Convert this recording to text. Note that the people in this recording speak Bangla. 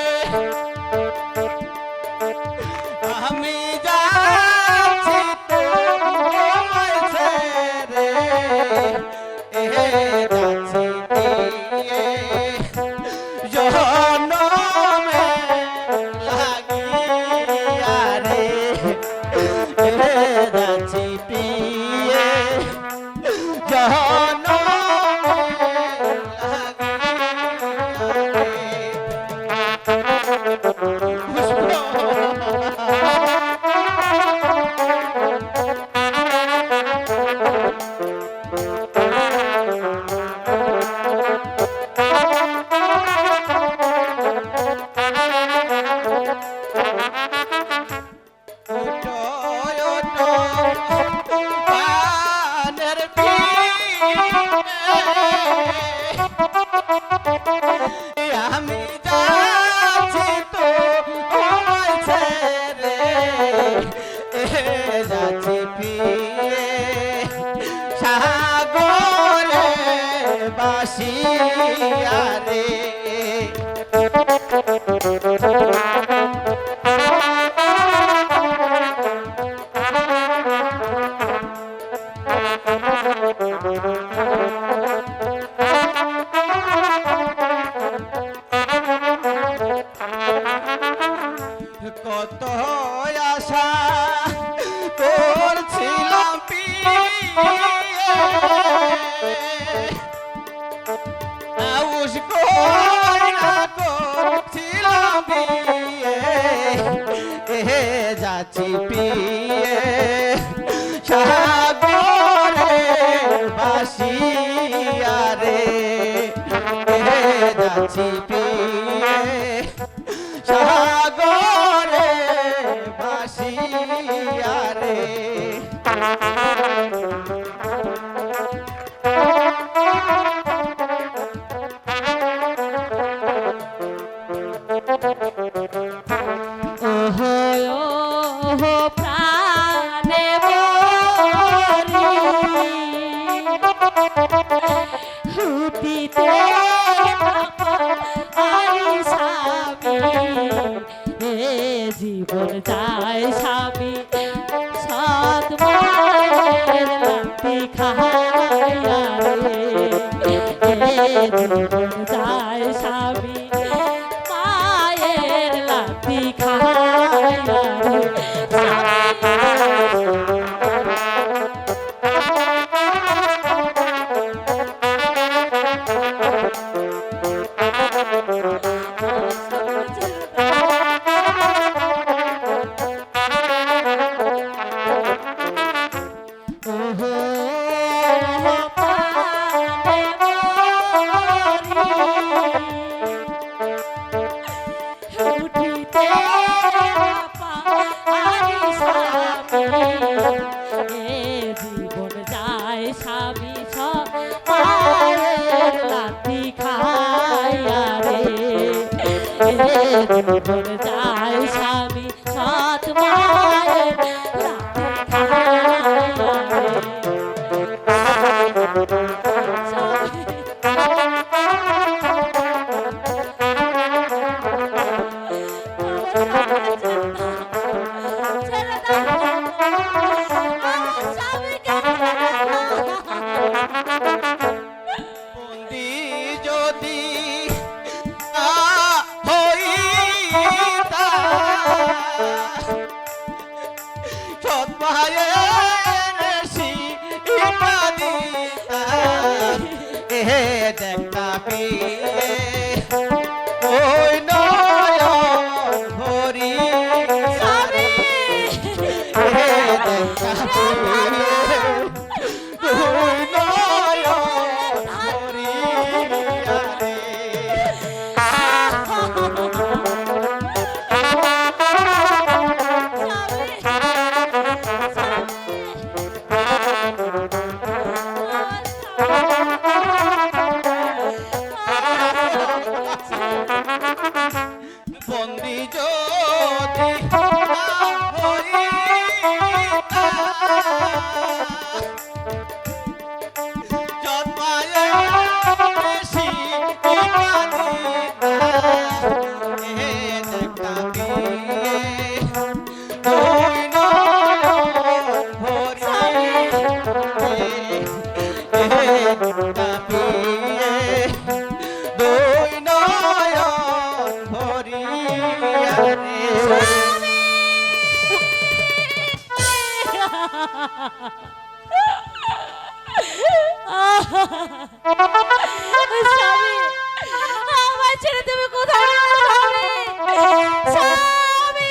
Música Thank you. যাচ্ছি পিয়ে। সাগরে বাসিয়া রে। যাচ্ছি পিয়ে। সাগর জীবন যায় স্বামী, সাত মায়ের লাঠি খাইয়া রে। জীবন যায় স্বামী, মায়ের লাঠি খাইয়া রে। Don't হে দেখা পেয়ে ওই নয় ভরি আমার ছেড়ে তুমি কোথাও স্বামী!